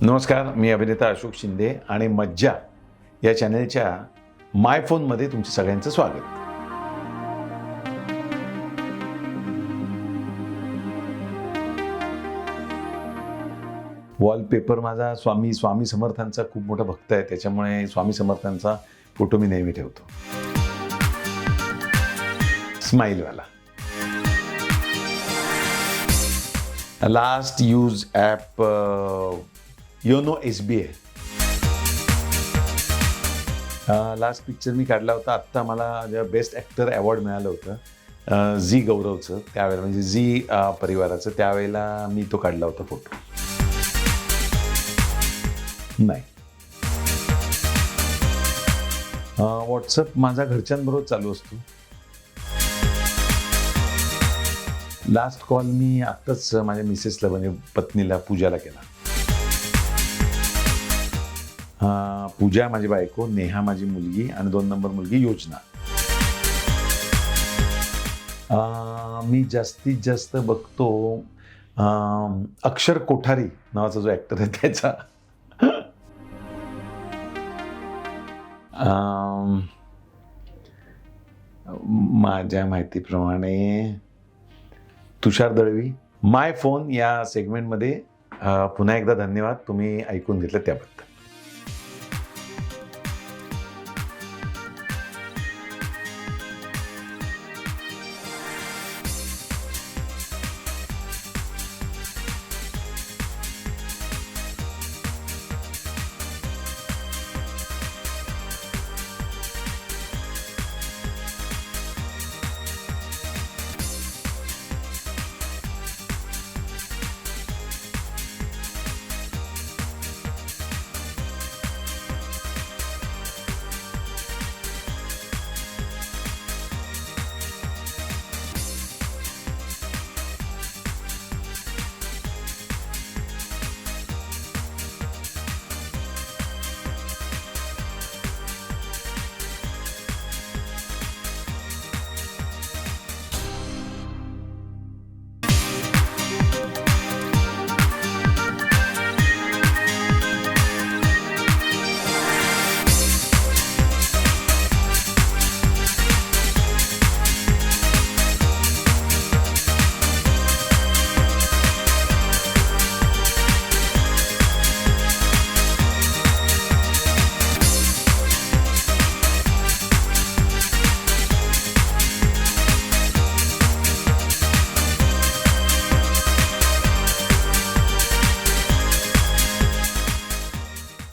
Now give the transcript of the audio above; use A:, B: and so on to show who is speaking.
A: नमस्कार मी अभिनेता अशोक शिंदे आणि मज्जा या चॅनेलच्या माय फोनमध्ये तुमचं सगळ्यांचं स्वागत. वॉलपेपर माझा स्वामी स्वामी समर्थांचा खूप मोठा भक्त आहे त्याच्यामुळे स्वामी समर्थांचा फोटो मी नेहमी ठेवतो. स्माईलवाला. Last use app YONO S B I last picture मी काढला होता. आत्ता मला जेव्हा बेस्ट ॲक्टर अवॉर्ड मिळालं होतं uh, झी गौरवचं. त्यावेळेला म्हणजे झी uh, परिवाराचं. त्यावेळेला मी तो काढला होता फोटो नाही. Uh, व्हॉट्सअप माझा घरच्यांबरोबर चालू असतो. लास्ट कॉल मी आत्ताच माझ्या मिसेसला म्हणजे पत्नीला पूजाला केला. पूजा माझी बायको नेहा माझी मुलगी आणि दोन नंबर मुलगी योजना. मी जास्तीत जास्त बघतो अक्षर कोठारी नावाचा जो ॲक्टर आहे त्याचा. माझ्या माहितीप्रमाणे तुषार दळवी माय फोन या सेगमेंटमध्ये पुन्हा एकदा धन्यवाद तुम्ही ऐकून घेतलं त्याबद्दल.